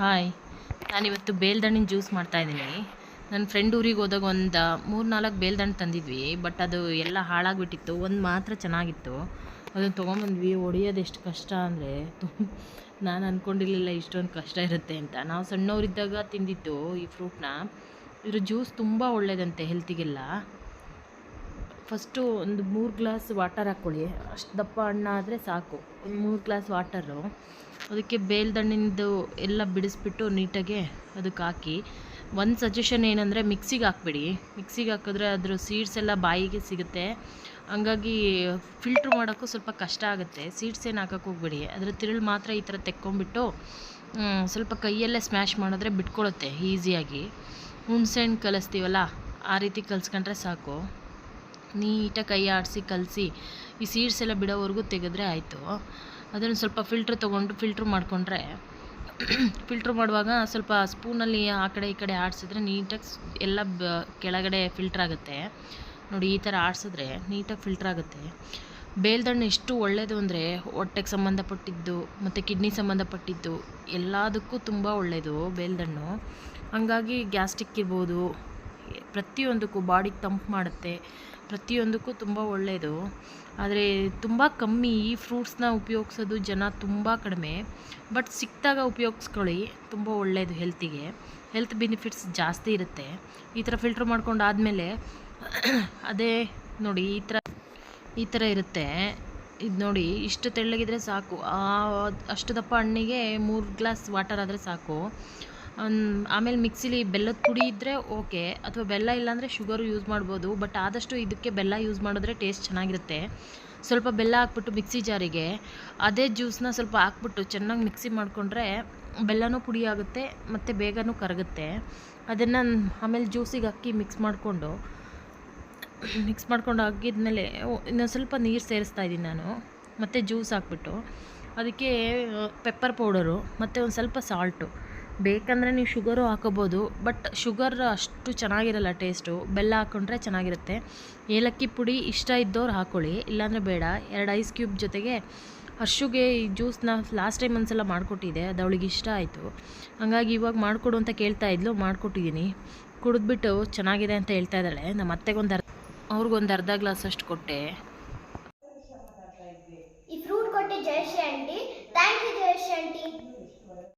Hi ನಾನಿವತ್ತು ಬೇಲ್ದಣ್ಣಿನ juice ಮಾಡ್ತಾಯಿದ್ದೀನಿ ನನ್ನ ಫ್ರೆಂಡ್ ಊರಿಗೆ ಹೋದಾಗ ಒಂದು ಮೂರು ನಾಲ್ಕು ಬೇಲ್ದಣ್ಣು ತಂದಿದ್ವಿ, ಬಟ್ ಅದು ಎಲ್ಲ ಹಾಳಾಗಿಬಿಟ್ಟಿತ್ತು. ಒಂದು ಮಾತ್ರ ಚೆನ್ನಾಗಿತ್ತು. ಅದನ್ನು ತೊಗೊಂಬಂದ್ವಿ. ಹೊಡಿಯೋದು ಎಷ್ಟು ಕಷ್ಟ ಅಂದರೆ ನಾನು ಅಂದ್ಕೊಂಡಿರಲಿಲ್ಲ ಇಷ್ಟೊಂದು ಕಷ್ಟ ಇರುತ್ತೆ ಅಂತ. ನಾವು ಸಣ್ಣವರಿದ್ದಾಗ ತಿಂದಿದ್ದು ಈ ಫ್ರೂಟ್ನ ಇದ್ರ ಜ್ಯೂಸ್ ತುಂಬ ಒಳ್ಳೆಯದಂತೆ ಹೆಲ್ತಿಗೆಲ್ಲ ಫಸ್ಟು ಒಂದು ಮೂರು ಗ್ಲಾಸ್ ವಾಟರ್ ಹಾಕ್ಕೊಳ್ಳಿ. ಅಷ್ಟು ದಪ್ಪ ಹಣ್ಣಾದರೆ ಸಾಕು. ಒಂದು ಮೂರು ಗ್ಲಾಸ್ ವಾಟರು. ಅದಕ್ಕೆ ಬೇಲ್ದಣ್ಣಿಂದು ಎಲ್ಲ ಬಿಡಿಸ್ಬಿಟ್ಟು ನೀಟಾಗೆ ಅದಕ್ಕೆ ಹಾಕಿ. ಒಂದು ಸಜೆಷನ್ ಏನಂದರೆ ಮಿಕ್ಸಿಗೆ ಹಾಕ್ಬಿಡಿ. ಮಿಕ್ಸಿಗೆ ಹಾಕಿದ್ರೆ ಅದ್ರ ಸೀಡ್ಸ್ ಎಲ್ಲ ಬಾಯಿಗೆ ಸಿಗುತ್ತೆ. ಹಂಗಾಗಿ ಫಿಲ್ಟ್ರ್ ಮಾಡೋಕ್ಕೂ ಸ್ವಲ್ಪ ಕಷ್ಟ ಆಗುತ್ತೆ. ಸೀಡ್ಸ್ ಏನು ಹಾಕಕ್ಕೆ ಹೋಗ್ಬೇಡಿ. ಅದರ ತಿರುಳು ಮಾತ್ರ ಈ ಥರ ತೆಕ್ಕೊಂಬಿಟ್ಟು ಸ್ವಲ್ಪ ಕೈಯಲ್ಲೇ ಸ್ಮ್ಯಾಶ್ ಮಾಡಿದ್ರೆ ಬಿಟ್ಕೊಳುತ್ತೆ ಈಸಿಯಾಗಿ ಹುಣ್ಸೆಹಣ್ಣು ಕಲಿಸ್ತೀವಲ್ಲ, ಆ ರೀತಿ ಕಲಿಸ್ಕೊಂಡ್ರೆ ಸಾಕು. ನೀಟಾಗಿ ಕೈ ಆಡಿಸಿ, ಕಲಸಿ, ಈ ಸೀಡ್ಸ್ ಎಲ್ಲ ಬಿಡೋವರೆಗೂ ತೆಗೆದ್ರೆ ಆಯಿತು. ಅದನ್ನು ಸ್ವಲ್ಪ ಫಿಲ್ಟ್ರ್ ತೊಗೊಂಡು ಫಿಲ್ಟ್ರ್ ಮಾಡಿಕೊಂಡ್ರೆ ಫಿಲ್ಟ್ರ್ ಮಾಡುವಾಗ ಸ್ವಲ್ಪ ಸ್ಪೂನಲ್ಲಿ ಆ ಕಡೆ ಈ ಕಡೆ ಆಡಿಸಿದ್ರೆ ನೀಟಾಗಿ ಎಲ್ಲ ಬ ಕೆಳಗಡೆ ಫಿಲ್ಟ್ರ್ ಆಗುತ್ತೆ. ನೋಡಿ, ಈ ಥರ ಆಡಿಸಿದ್ರೆ ನೀಟಾಗಿ ಫಿಲ್ಟ್ರ್ ಆಗುತ್ತೆ. ಬೇಲ್ದಣ್ಣು ಎಷ್ಟು ಒಳ್ಳೆಯದು ಅಂದರೆ ಹೊಟ್ಟೆಗೆ ಸಂಬಂಧಪಟ್ಟಿದ್ದು, ಮತ್ತು ಕಿಡ್ನಿ ಸಂಬಂಧಪಟ್ಟಿದ್ದು, ಎಲ್ಲದಕ್ಕೂ ತುಂಬ ಒಳ್ಳೆಯದು ಬೇಲ್ದಣ್ಣು. ಹಂಗಾಗಿ ಗ್ಯಾಸ್ಟಿಕ್ ಇರ್ಬೋದು ಪ್ರತಿಯೊಂದಕ್ಕೂ ಬಾಡಿ ತಂಪು ಮಾಡುತ್ತೆ, ಪ್ರತಿಯೊಂದಕ್ಕೂ ತುಂಬ ಒಳ್ಳೆಯದು ಆದರೆ ತುಂಬ ಕಮ್ಮಿ ಈ ಫ್ರೂಟ್ಸ್ನ ಉಪಯೋಗಿಸೋದು ಜನ ತುಂಬ ಕಡಿಮೆ. ಬಟ್ ಸಿಕ್ಕಿದಾಗ ಉಪಯೋಗಿಸ್ಕೊಳ್ಳಿ, ತುಂಬ ಒಳ್ಳೆಯದು ಹೆಲ್ತಿಗೆ ಹೆಲ್ತ್ ಬೆನಿಫಿಟ್ಸ್ ಜಾಸ್ತಿ ಇರುತ್ತೆ. ಈ ಥರ ಫಿಲ್ಟ್ರ್ ಮಾಡ್ಕೊಂಡು ಆದಮೇಲೆ ಅದೇ ನೋಡಿ ಈ ಥರ ಈ ಥರ ಇರುತ್ತೆ. ಇದು ನೋಡಿ, ಇಷ್ಟು ತೆಳ್ಳಗಿದ್ರೆ ಸಾಕು. ಅಷ್ಟು ದಪ್ಪ ಹಣ್ಣಿಗೆ ಮೂರು ಗ್ಲಾಸ್ ವಾಟರ್ ಆದರೆ ಸಾಕು. ಆಮೇಲೆ ಮಿಕ್ಸಿಲಿ ಬೆಲ್ಲದ ಪುಡಿ ಇದ್ದರೆ ಓಕೆ, ಅಥವಾ ಬೆಲ್ಲ ಇಲ್ಲಾಂದರೆ ಶುಗರು ಯೂಸ್ ಮಾಡ್ಬೋದು, ಬಟ್ ಆದಷ್ಟು ಇದಕ್ಕೆ ಬೆಲ್ಲ ಯೂಸ್ ಮಾಡಿದ್ರೆ ಟೇಸ್ಟ್ ಚೆನ್ನಾಗಿರುತ್ತೆ. ಸ್ವಲ್ಪ ಬೆಲ್ಲ ಹಾಕ್ಬಿಟ್ಟು ಮಿಕ್ಸಿ ಜಾರಿಗೆ, ಅದೇ ಜ್ಯೂಸನ್ನ ಸ್ವಲ್ಪ ಹಾಕ್ಬಿಟ್ಟು ಚೆನ್ನಾಗಿ ಮಿಕ್ಸಿ ಮಾಡಿಕೊಂಡ್ರೆ ಬೆಲ್ಲನೂ ಪುಡಿ ಆಗುತ್ತೆ, ಮತ್ತು ಬೇಗನೂ ಕರಗುತ್ತೆ. ಅದನ್ನು ಆಮೇಲೆ ಜ್ಯೂಸಿಗೆ ಹಾಕಿ ಮಿಕ್ಸ್ ಮಾಡಿಕೊಂಡು, ಮಿಕ್ಸ್ ಮಾಡ್ಕೊಂಡು ಹಾಕಿದ್ಮೇಲೆ ಇನ್ನೊಂದು ಸ್ವಲ್ಪ ನೀರು ಸೇರಿಸ್ತಾ ಇದ್ದೀನಿ ನಾನು, ಮತ್ತು ಜ್ಯೂಸ್ ಹಾಕ್ಬಿಟ್ಟು. ಅದಕ್ಕೆ ಪೆಪ್ಪರ್ ಪೌಡರು ಮತ್ತು ಒಂದು ಸ್ವಲ್ಪ ಸಾಲ್ಟು ಬೇಕಂದರೆ ನೀವು ಶುಗರು ಹಾಕೋಬೋದು, ಬಟ್ ಶುಗರ್ ಅಷ್ಟು ಚೆನ್ನಾಗಿರಲ್ಲ ಟೇಸ್ಟು. ಬೆಲ್ಲ ಹಾಕ್ಕೊಂಡ್ರೆ ಚೆನ್ನಾಗಿರುತ್ತೆ. ಏಲಕ್ಕಿ ಪುಡಿ ಇಷ್ಟ ಇದ್ದವ್ರು ಹಾಕ್ಕೊಳ್ಳಿ ಇಲ್ಲಾಂದರೆ ಬೇಡ. ಎರಡು ಐಸ್ ಕ್ಯೂಬ್ ಜೊತೆಗೆ ಹರ್ಷುಗೆ ಈ ಜ್ಯೂಸ್ನ ಲಾಸ್ಟ್ ಟೈಮ್ ಒಂದ್ಸಲ ಮಾಡಿಕೊಟ್ಟಿದ್ದೆ, ಅದು ಅವಳಿಗೆ ಇಷ್ಟ ಆಯಿತು. ಹಂಗಾಗಿ ಇವಾಗ ಮಾಡಿಕೊಡು ಅಂತ ಕೇಳ್ತಾ ಇದ್ಲು, ಮಾಡಿಕೊಟ್ಟಿದ್ದೀನಿ. ಕುಡಿದ್ಬಿಟ್ಟು ಚೆನ್ನಾಗಿದೆ ಅಂತ ಹೇಳ್ತಾ ಇದ್ದಾಳೆ. ನಮ್ಮ ಅತ್ತೆಗೊಂದು ಅರ್ಧ, ಅವ್ರಿಗೊಂದು ಅರ್ಧ ಗ್ಲಾಸ್ ಅಷ್ಟು ಕೊಟ್ಟೆ. ಈ ಫ್ರೂಟ್ ಕೊಟ್ಟೆ Jayashree aunty thank you Jayashree aunty